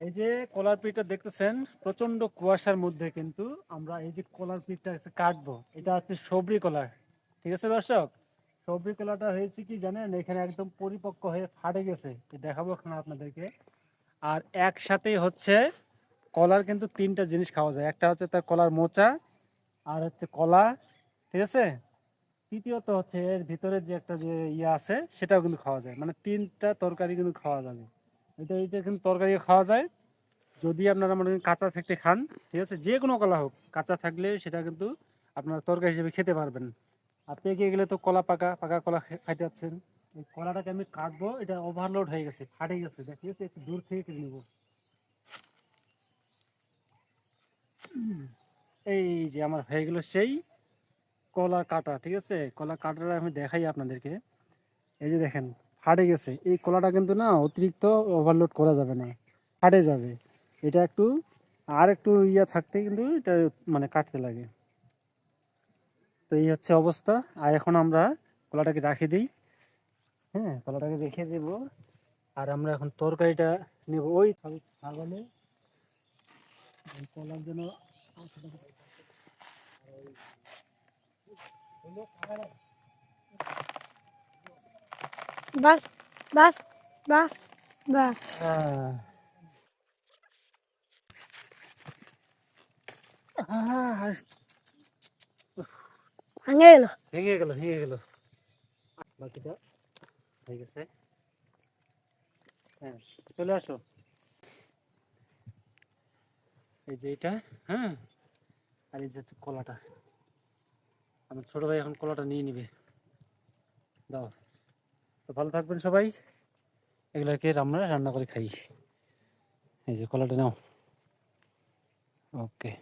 এই যে কলার পিঠটা দেখতেছেন প্রচণ্ড কুয়াশার মধ্যে কিন্তু আমরা এই যে কলার পিঠটা কাটবো। এটা হচ্ছে সবরি কলার ঠিক আছে দর্শক? সবরি কলাটা হয়েছে কি জানেন? এখানে একদম পরিপক্ক হয়ে ফাটে গেছে। দেখাবো এখন আপনাদেরকে। আর একসাথেই হচ্ছে কলার কিন্তু তিনটা জিনিস খাওয়া যায়। একটা হচ্ছে তার কলার মোচা, আর হচ্ছে কলা, ঠিক আছে? তৃতীয়ত হচ্ছে এর ভিতরে যে একটা যে ইয়ে আছে, সেটাও কিন্তু খাওয়া যায়। মানে তিনটা তরকারি কিন্তু খাওয়া যাবে। এটা এটা কিন্তু তরকারি খাওয়া যায়, যদি আপনারা মনে কাঁচা থাকতে খান, ঠিক আছে, যে কোনো কলা হোক, কাঁচা থাকলে সেটা কিন্তু আপনারা তরকারি হিসেবে খেতে পারবেন। আর পেকে গেলে তো কলা পাকা পাকা কলা খাইতে যাচ্ছেন। এই কলাটাকে আমি কাটবো, এটা ওভারলোড হয়ে গেছে, ফাটে গেছে ঠিক আছে একটু দূর থেকে কেটে নেব। এই যে আমার হয়ে গেল সেই কলা কাটা, ঠিক আছে? কলা কাটাটা আমি দেখাই আপনাদেরকে। এই যে দেখেন ফাটে গেছে। এই কলাটা কিন্তু না অতিরিক্ত ওভারলোড করা যাবে না। ফাটে যাবে। এটা একটু আর একটু ইয়া থাকতে কিন্তু এটা মানে কাটতে লাগে। তো এই হচ্ছে অবস্থা। আর এখন আমরা কলাটাকে রাখি দিই। হ্যাঁ কলাটাকে রেখে দেব। আর আমরা এখন তরকারিটা নেব। ওই ছাগলে কলার জন্য বাস বাস বাস বাস। আহ, গেল। ভেঙে গেল ভেঙে গেল। বাকিটা হয়ে গেছে। হ্যাঁ চলে আসো। এই যে এটা হ্যাঁ? আর এই যে কলাটা। আমার ছোট ভাই এখন কলাটা নিয়ে নিবে। দাও। তো ভালো থাকবেন সবাই। এগুলোকে আমরা রান্না করে খাই। এই যে কলাটা নাও। ওকে।